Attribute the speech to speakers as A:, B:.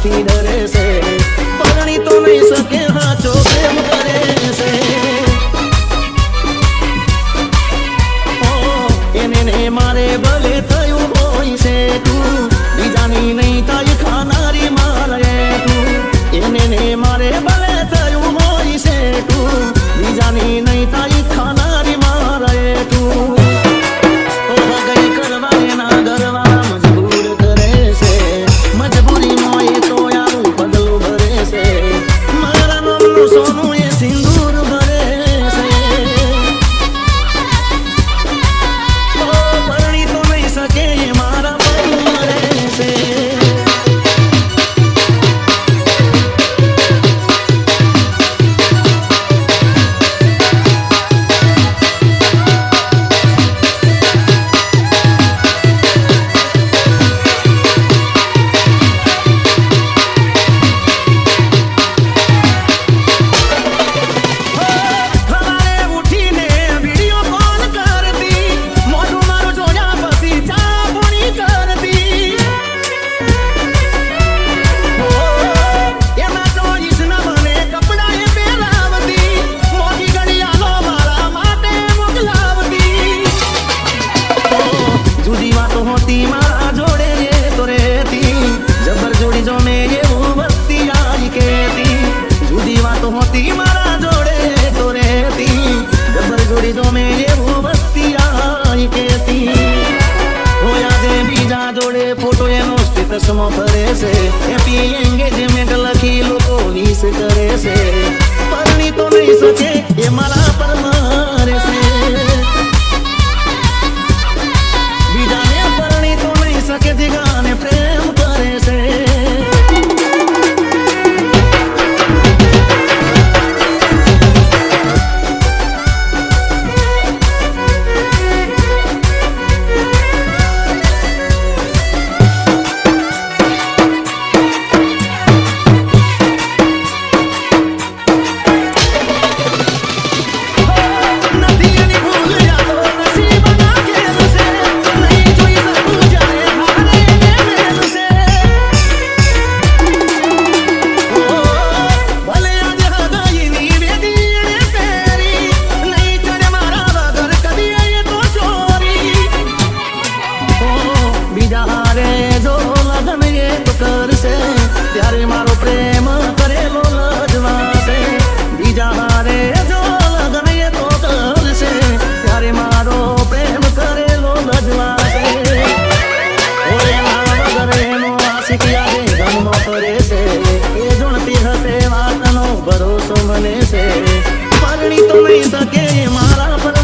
A: માથી ડરે છે. પરણી તો નહીં શકે, હાચો પ્રેમ કરે છે. એને મારે ભલે થયું હોય છે તું. જોડે ફોટો એનો સ્ટેટસમાં ફરે છે. હેપી એન્ગેજમેન્ટ લખી લોકો વિશ કરે છે. પરણી તો નહીં શકે, એ મારા પરમ જ્યારે જો લગ્ન એ કરશે, ત્યારે મારો પ્રેમ કરેલો લજવાશે. બીજા હારે જો લગ્ન એ તો કરશે, ત્યારે મારો પ્રેમ કરેલો લજવાશે. ઓરે મારા ઘરે નો આશિકિયા રે ગમનો છે એ જોણતી હશે વાતનો ભરોસો મને છે પરણી તો નહીં શકે મારા પર